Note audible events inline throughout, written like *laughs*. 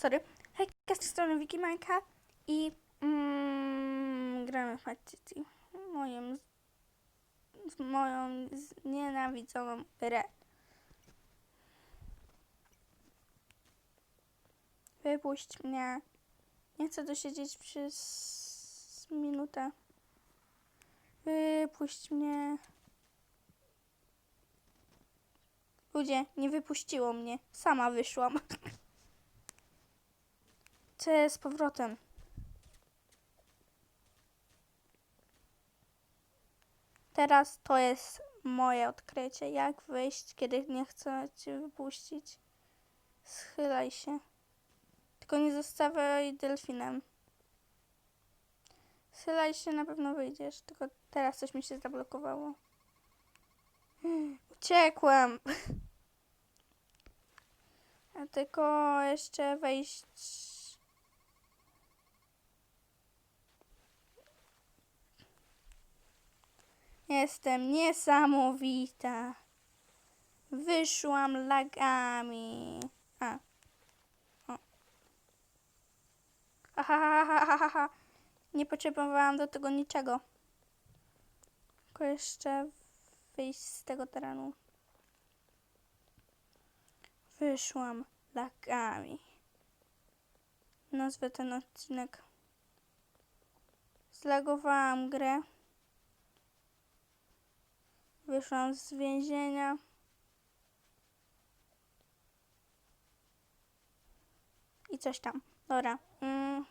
sorry. Hejka, z tej strony Wiki i mm, gramy w. Moją, z moją znienawidzoną grę. Wypuść mnie. Nie chcę tu siedzieć przez minutę. Wypuść mnie. Ludzie, nie wypuściło mnie. Sama wyszłam. *laughs* Co z powrotem? Teraz to jest moje odkrycie. Jak wyjść, kiedy nie chcę cię wypuścić? Schylaj się. Tylko nie zostawiaj delfinem. Schylaj się, na pewno wyjdziesz. Tylko teraz coś mi się zablokowało. *gasps* Uciekłem. *laughs* A tylko jeszcze wejść. Jestem niesamowita. Wyszłam lagami. A. O. Ha, ha, ha, ha, ha, ha, ha. Nie potrzebowałam do tego niczego. Tylko jeszcze wyjść z tego terenu. Wyszłam lagami. Nazwę ten odcinek. Zlagowałam grę. Wyszłam z więzienia. I coś tam. Dobra. Mm.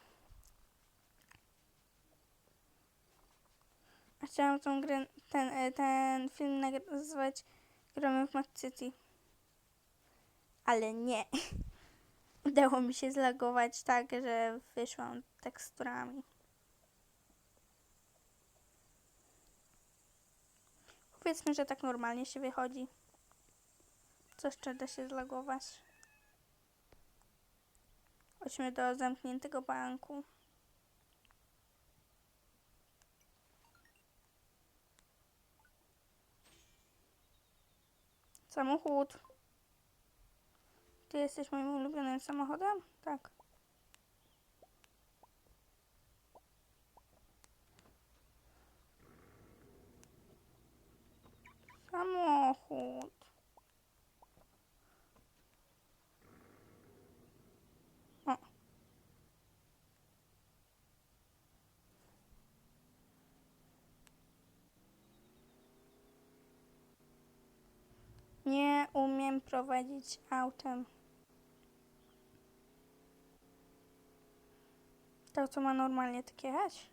Chciałam tą grę, ten, e, ten film nazwać Gramy w Mad City. Ale nie. *laughs* Udało mi się zlagować tak, że wyszłam teksturami. Powiedzmy, że tak normalnie się wychodzi. Co jeszcze da się zlagować? Chodźmy do zamkniętego banku. Samochód. Ty jesteś moim ulubionym samochodem? Tak. Samochód. O. Nie umiem prowadzić autem. To co ma normalnie tak jechać?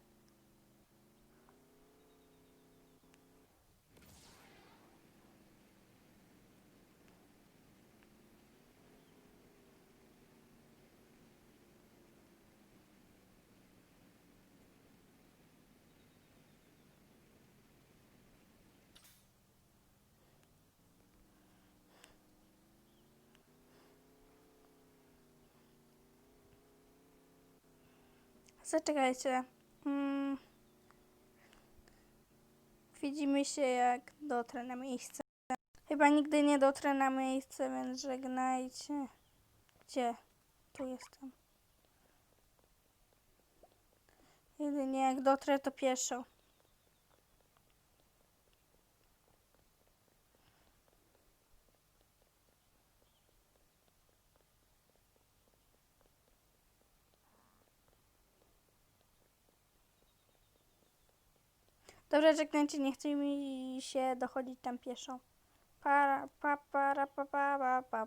Zaczekajcie. Mm. Widzimy się jak dotrę na miejsce. Chyba nigdy nie dotrę na miejsce, więc żegnajcie. Gdzie? Tu jestem. Jedynie jak dotrę to pieszo. Dobra, żegnajcie, nie chce mi się dochodzić tam pieszo. Para, pa, para, pa, pa, pa, pa, pa.